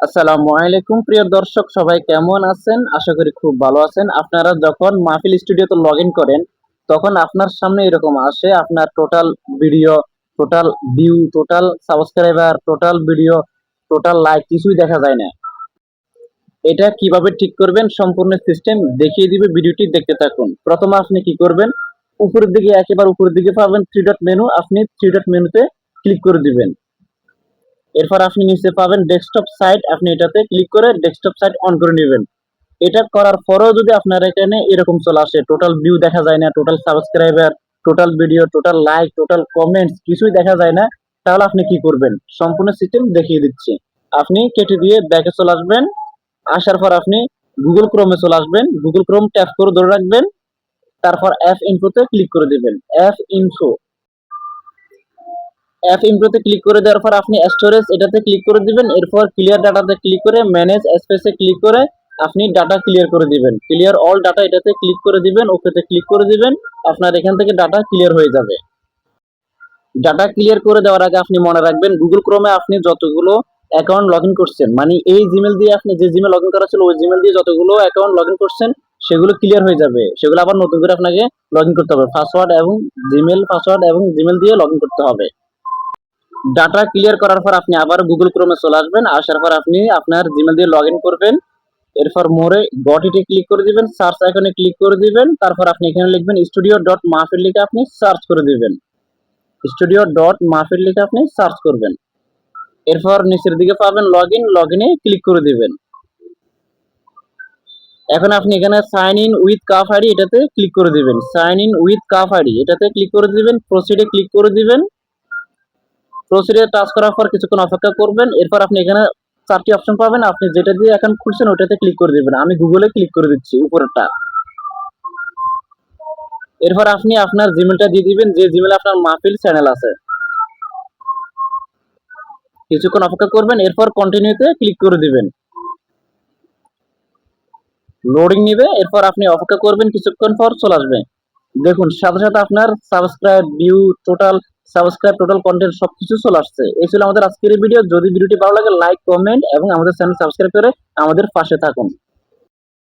আসসালামু আলাইকুম, প্রিয় দর্শক, সবাই কেমন আছেন? আশা করি খুব ভালো আছেন। আপনারা যখন মাহফিল স্টুডিওতে লগ ইন করেন, তখন আপনার সামনে এরকম আসে, আপনার total video total view total subscriber total video total like কিছুই দেখা যায় না। এটা কীভাবে ঠিক করবেন সম্পূর্ণ সিস্টেম দেখিয়ে দিবে ভিডিওটি দেখতে থাকুন। প্রথমে আপনি কি করবেন? উপরের দিকে একেবারে উপরের দিকে পাবেন থ্রি ডট মেনু আপনি থ্রি ডট মেনুতে ক্লিক করে দিবেন। এরপর আপনি নিচে পাবেন ডেস্কটপ সাইট আপনি এটাতে ক্লিক করে ডেস্কটপ সাইট অন করে নেবেন। এটা করার পরেও যদি আপনার এখানে এরকম চলে আসে টোটাল ভিউ দেখা যায় না total subscriber total video total like total comments কিছুই দেখা যায় না, তাহলে আপনি কি করবেন? সম্পূর্ণ সিস্টেম দেখিয়ে দিচ্ছি। আপনি কেটে দিয়ে ব্যাকে চলে আসবেন। আসার পর আপনি গুগল ক্রোমে চলে আসবেন। গুগল ক্রোম ট্যাপ করে ধরে রাখবেন। তারপর অ্যাপ ইনফোতে ক্লিক করে দেবেন। অ্যাপ ইনফো অ্যাপ ইনফোতে ক্লিক করে দেওয়ার পর আপনি স্টোরেজ এটাতে ক্লিক করে দিবেন। এরপর ক্লিয়ার ডাটাতে ক্লিক করে ম্যানেজ স্পেসে ক্লিক করে আপনি ডাটা ক্লিয়ার করে দিবেন। ক্লিয়ার অল ডাটা এটাতে ক্লিক করে দিবেন ওকেতে ক্লিক করে দিবেন, আপনার এখান থেকে ডাটা ক্লিয়ার হয়ে যাবে। ডাটা ক্লিয়ার করে দেওয়ার আগে আপনি মনে রাখবেন গুগল ক্রোমে আপনি যতগুলো অ্যাকাউন্ট লগ ইন করছেন মানে এই জিমেল দিয়ে আপনি যে জিমেল লগ ইন করা ছিল, ওই জিমেল দিয়ে যতগুলো অ্যাকাউন্ট লগ ইন করছেন, সেগুলো ক্লিয়ার হয়ে যাবে। সেগুলো আবার নতুন করে আপনাকে লগ ইন করতে হবে। পাসওয়ার্ড এবং জিমেল পাসওয়ার্ড এবং জিমেল দিয়ে লগ ইন করতে হবে। ডাটা ক্লিয়ার করার পর আপনি আবার গুগল ক্রোমে চলে আসবেন, আসার পর আপনি আপনার জিমেল দিয়ে লগ করবেন। এরপর মোরে গটিতে ক্লিক করে দিবেন সার্চ আইকনে ক্লিক করে দিবেন, তারপর আপনি এখানে লিখবেন স্টুডিও ডট মাহফিল লিখে আপনি সার্চ করে দিবেন। স্টুডিও ডট মাহফিল লিখে আপনি সার্চ করবেন। এরপর নিচের দিকে পাবেন লগ ইন লগ ইনে ক্লিক করে দিবেন। এখন আপনি এখানে sign in with calf ID এটাতে ক্লিক করে দিবেন। Sign in with calf ID এটাতে ক্লিক করে দিবেন প্রসিডে ক্লিক করে দিবেন। প্রসিডে টাচ করার পর কিছুক্ষণ অপেক্ষা করবেন, এরপর আপনি এখানে চারটি অপশন পাবেন। আপনি যেটা দিয়ে অ্যাকাউন্ট খুলছেন, ওটাতে ক্লিক করে দিবেন। আমি গুগলে ক্লিক করে দিচ্ছি, উপরেরটা। এরপর আপনি আপনার জিমেলটা দিয়ে দিবেন, যে জিমেলে আপনার মাহফিল চ্যানেল আছে। কিছুক্ষণ অপেক্ষা করবেন, এরপর কন্টিনিউতে ক্লিক করে দিবেন। লোডিং নিবে, এরপর আপনি অপেক্ষা করবেন কিছুক্ষণ পর চলে আসবে। দেখুন, সাথে সাথে আপনার subscribe view total subscribe total content সবকিছু চলে আসছে। এই ছিল আমাদের আজকের ভিডিও যদি ভিডিওটি ভালো লাগে লাইক কমেন্ট এবং আমাদের চ্যানেল সাবস্ক্রাইব করে আমাদের পাশে থাকুন।